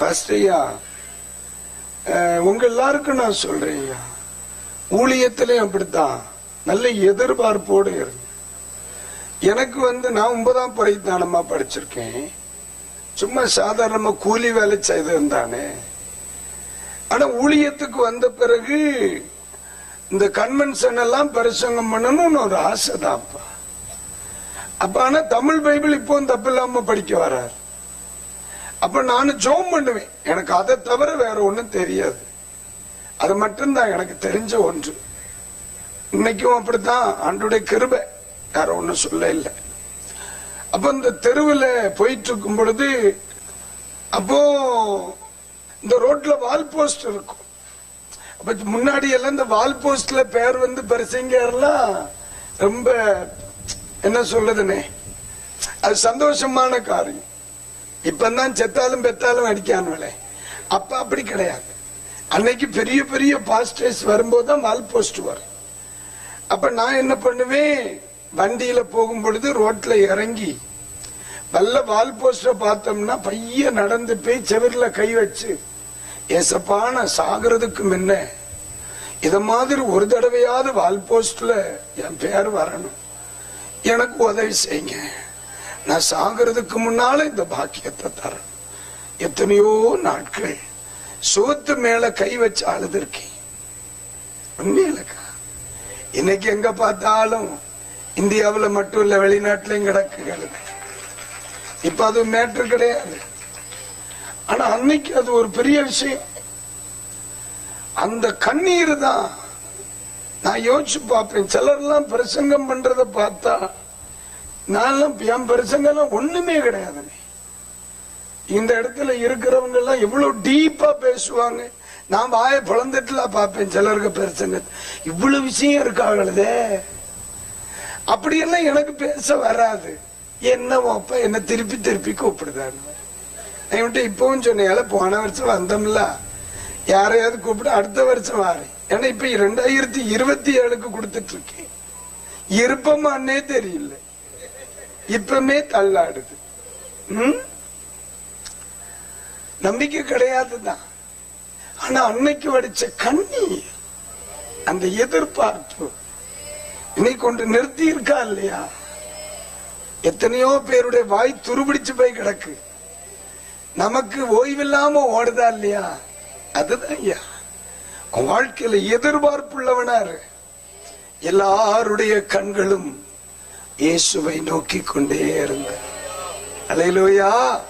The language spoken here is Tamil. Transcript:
பாஸ்டையா உங்க எல்லாருக்கும் நான் சொல்றேன் ஐயா. ஊழியத்திலையும் அப்படித்தான். நல்ல எதிர்பார்ப்போடு இருங்க. எனக்கு வந்து நான் ஒன்பதாம் பரிதானமா படிச்சிருக்கேன். சும்மா சாதாரணமா கூலி வேலை செய்தேன் தானே. ஆனா ஊழியத்துக்கு வந்த பிறகு இந்த கன்வென்ஷன் எல்லாம் பிரசங்கம் பண்ணணும்னு ஒரு ஆசைதான்ப்பா. அப்ப ஆனா தமிழ் பைபிள் இப்போ தப்பு இல்லாம படிக்க வராரு. அப்ப நானும் ஜோம் பண்ணுவேன். எனக்கு அதை தவிர வேற ஒன்றும் தெரியாது. அது மட்டும்தான் எனக்கு தெரிஞ்ச ஒன்று. இன்னைக்கும் அப்படித்தான். ஆண்டுடைய கிருபை. வேற ஒன்றும் சொல்ல இல்லை. அப்ப இந்த தெருவில் போயிட்டு இருக்கும் பொழுது அப்போ இந்த ரோட்ல வால் போஸ்ட் இருக்கும். அப்ப முன்னாடி எல்லாம் இந்த வால் போஸ்ட்ல பேர் வந்து பரிசைங்கர்லாம் ரொம்ப என்ன சொல்லுதுன்னே அது சந்தோஷமான காரியம். இப்பந்தான் செத்தாலும் பெத்தாலும் அடிக்கானுவலே அப்ப அப்படி கிடையாது. அன்னைக்கு பெரிய பெரிய பாஸ்டர்ஸ் வரும்போது தான் வால் போஸ்ட் வரும். அப்ப நான் என்ன பண்ணுவேன்? வண்டியில போகும் பொழுது ரோட்ல இறங்கி நல்ல வால் போஸ்ட பார்த்தோம்னா பைய நடந்து போய் செவிரில கை வச்சு எசப்பான நான் சாகிறதுக்கு முன்ன இத மாதிரி ஒரு தடவையாவது வால் போஸ்ட்ல என் பேர் வரணும். எனக்கு உதவி செய்யுங்க. நான் சாகிறதுக்கு முன்னால இந்த பாக்கியத்தை தரேன். எத்தனையோ நாட்கள் சோத்து மேல கை வச்சு அழுதுருக்கேன் உண்மையிலக்கா? இன்னைக்கு எங்க பார்த்தாலும் இந்தியாவுல மட்டும் இல்ல வெளிநாட்டிலையும் கிடக்கு கழுது இப்ப அது மேட்ரு கிடையாது. ஆனா அன்னைக்கு அது ஒரு பெரிய விஷயம். அந்த கண்ணீர் தான் நான் யோசிச்சு பார்ப்பேன். சிலர்லாம் பிரசங்கம் பண்றதை பார்த்தா நான்லாம் என் பெருசங்கெல்லாம் ஒண்ணுமே கிடையாது. இந்த இடத்துல இருக்கிறவங்க எல்லாம் எவ்வளவு டீப்பா பேசுவாங்க. நான் வாயை பிளந்துட்டுலாம் பார்ப்பேன் சிலருக்கு பெருசங்க இவ்வளவு விஷயம் இருக்காங்களே அப்படியெல்லாம் எனக்கு பேச வராது. என்ன அப்பா என்ன திருப்பி திருப்பி கூப்பிடுதான் நான் இவன்ட்ட இப்பவும் சொன்னேன் போன வருஷம் வந்தோம்ல. யாரையாவது கூப்பிட்டு அடுத்த வருஷம் வாரு. ஏன்னா இப்ப ரெண்டாயிரத்தி இருபத்தி ஏழுக்கு கொடுத்துட்டு இருக்கேன். இருப்பமானே தெரியல. இப்பமே தள்ளாடுது. நம்பிக்கை கிடையாதுதான். ஆனா அன்னைக்கு வடிச்ச கண்ணி அந்த எதிர்பார்ப்பு இன்னைக்கு கொண்டு நிறுத்தி இருக்கா இல்லையா? எத்தனையோ பேருடைய வாய் துருபிடிச்சு போய் கிடக்கு. நமக்கு ஓய்வில்லாம ஓடுதா இல்லையா? அதுதான் ஐயா. வாழ்க்கையில எதிர்பார்ப்புள்ளவனாரு. எல்லாருடைய கண்களும் இயேசுவை நோக்கி கொண்டே இருங்க. அலையிலோயா